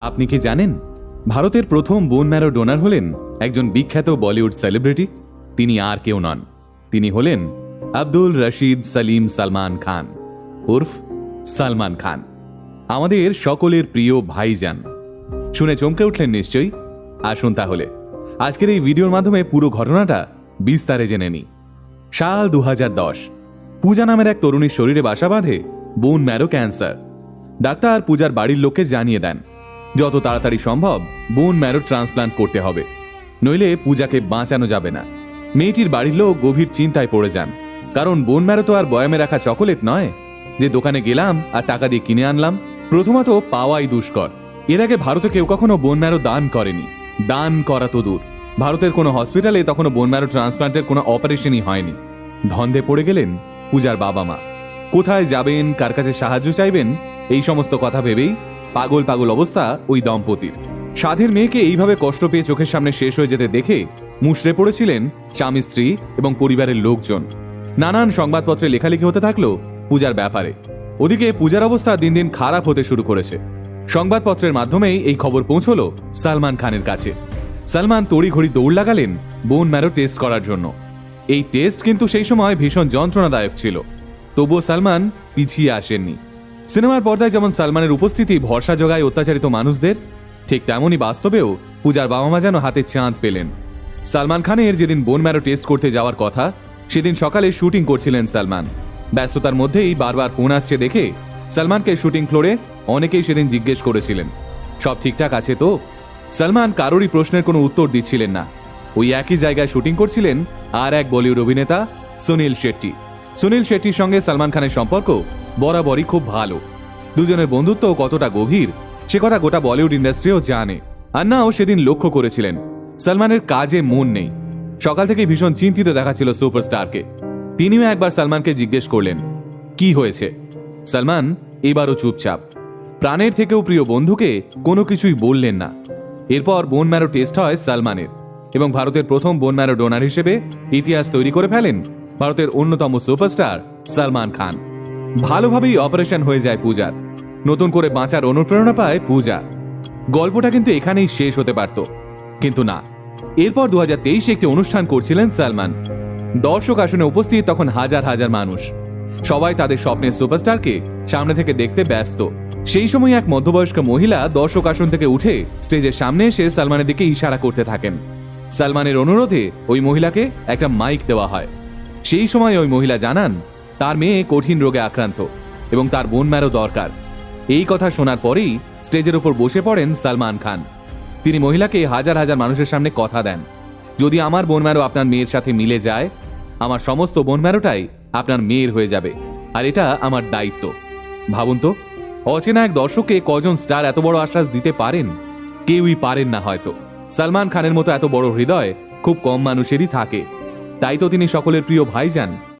আপনি কি জানেন? ভারতের প্রথম বোন ম্যারো ডোনার হলেন একজন বিখ্যাত বলিউড সেলিব্রিটি। তিনি আর কেউ নন। তিনি হলেন আব্দুল রশিদ সালিম সালমান খান। উর্ফ সালমান খান। আমাদের সকলের প্রিয় ভাইজান। শুনে চমকে উঠলেন নিশ্চয়ই? আসুন তাহলে। আজকের এই ভিডিওর মাধ্যমে পুরো ঘটনাটা বিস্তারে জেনে নিই। সাল দু হাজার দশ, পূজা নামের এক তরুণীর শরীরে বাসা বাঁধে বোন ম্যারো ক্যান্সার। ডাক্তার পূজার বাড়ির লোককে জানিয়ে দেন যত তাড়াতাড়ি সম্ভব বোন ম্যারো ট্রান্সপ্লান্ট করতে হবে। নইলে পূজাকে বাঁচানো যাবে না। মেয়েটির বাড়ির লোক গভীর চিন্তায় পড়ে যান। কারণ বোন ম্যারো তো আর বয়ামে রাখা চকোলেট নয়। যে দোকানে গেলাম আর টাকা দিয়ে কিনে আনলাম, প্রথমত পাওয়াই দুষ্কর। এর আগে ভারতে কেউ কখনো বোন ম্যারো দান করেনি। দান করা তো দূর। ভারতের কোনো হসপিটালে তখনও বোন ম্যারো ট্রান্সপ্লান্টের কোনো অপারেশনই হয়নি। ধন্দে পড়ে গেলেন পূজার বাবা মা কোথায় যাবেন, কার কাছে সাহায্য চাইবেন, এই সমস্ত কথা ভেবেই পাগল পাগল অবস্থা ওই দম্পতির। সাধের মেয়েকে এইভাবে কষ্ট পেয়ে চোখের সামনে শেষ হয়ে যেতে দেখে মুশড়ে পড়েছিলেন স্বামী, স্ত্রী এবং পরিবারের লোকজন। নানান সংবাদপত্রে লেখালেখি হতে থাকল পূজার ব্যাপারে। ওদিকে পূজার অবস্থা দিন দিন খারাপ হতে শুরু করেছে। সংবাদপত্রের মাধ্যমেই এই খবর পৌঁছলো সালমান খানের কাছে। সালমান তড়িঘড়ি দৌড় লাগালেন বোন ম্যারো টেস্ট করার জন্য। এই টেস্ট কিন্তু সেই সময় ভীষণ যন্ত্রণাদায়ক ছিল। তবুও সালমান পিছিয়ে আসেননি। সিনেমার পর্দায় যেমন সালমানের উপস্থিতি, ভরসা জোগায় অত্যাচারিত মানুষদের, ঠিক তেমনই বাস্তবেও পূজার বাবা মা যেন হাতে চাঁদ পেলেন। সালমান খানের যেদিন বোন ম্যারো টেস্ট করতে যাওয়ার কথা, সেদিন সকালে শুটিং করছিলেন সালমান। ব্যস্ততার মধ্যেই বারবার ফোন আসছে দেখে সালমানকে শুটিং ফ্লোরে অনেকেই সেদিন জিজ্ঞেস করেছিলেন, সব ঠিকঠাক আছে তো? সালমান কারোরই প্রশ্নের কোনো উত্তর দিচ্ছিলেন না। ওই একই জায়গায় শুটিং করছিলেন আর এক বলিউড অভিনেতা, সুনীল শেট্টি। সুনীল শেট্টির সঙ্গে সালমান খানের সম্পর্ক বরাবরই খুব ভালো। দুজনের বন্ধুত্ব কতটা গভীর, সে কথা গোটা বলিউড ইন্ডাস্ট্রিও জানে। আন্নাও সেদিন লক্ষ্য করেছিলেন, সালমানের কাজে মন নেই। সকাল থেকে ভীষণ চিন্তিত দেখাচ্ছিল সুপারস্টারকে। তিনিও একবার সালমানকে জিজ্ঞেস করলেন, কি হয়েছে? সালমান, এবারও চুপচাপ। প্রাণের থেকেও প্রিয় বন্ধুকে কোনো কিছুই বললেন না। এরপর বোন ম্যারো টেস্ট হয় সালমানের এবং ভারতের প্রথম বোন ম্যারো ডোনার হিসেবে ইতিহাস তৈরি করে ফেলেন ভারতের অন্যতম সুপারস্টার সালমান খান। ভালোভাবেই অপারেশন হয়ে যায় পূজার। নতুন করে বাঁচার অনুপ্রেরণা পায় পূজা। গল্পটা কিন্তু এখানেই শেষ হতে পারত। কিন্তু না, এরপর দু একটি অনুষ্ঠান করছিলেন সালমান। দর্শক আসনে উপস্থিত তখন হাজার হাজার মানুষ। সবাই তাদের স্বপ্নের সুপারস্টারকে সামনে থেকে দেখতে ব্যস্ত। সেই সময় এক মধ্যবয়স্ক মহিলা দর্শক আসন থেকে উঠে স্টেজের সামনে এসে সালমানের দিকে ইশারা করতে থাকেন। সালমানের অনুরোধে ওই মহিলাকে একটা মাইক দেওয়া হয়। সেই সময় ওই মহিলা জানান তার মেয়ে কঠিন রোগে আক্রান্ত এবং তার বোন ম্যারো দরকার। এই কথা শোনার পরেই স্টেজের উপর বসে পড়েন সালমান খান। তিনি মহিলাকে হাজার হাজার মানুষের সামনে কথা দেন। যদি আমার বোন ম্যারো আপনার মেয়ের সাথে মিলে যায়, আমার সমস্ত বোন ম্যারোটাই আপনার মেয়ের হয়ে যাবে। আর এটা আমার দায়িত্ব। ভাবুন তো, অচেনা এক দর্শককে কজন স্টার এত বড় আশ্বাস দিতে পারেন? কেউই পারেন না হয়তো। সালমান খানের মতো এত বড় হৃদয় খুব কম মানুষেরই থাকে। তাই তো তিনি সকলের প্রিয় ভাইজান।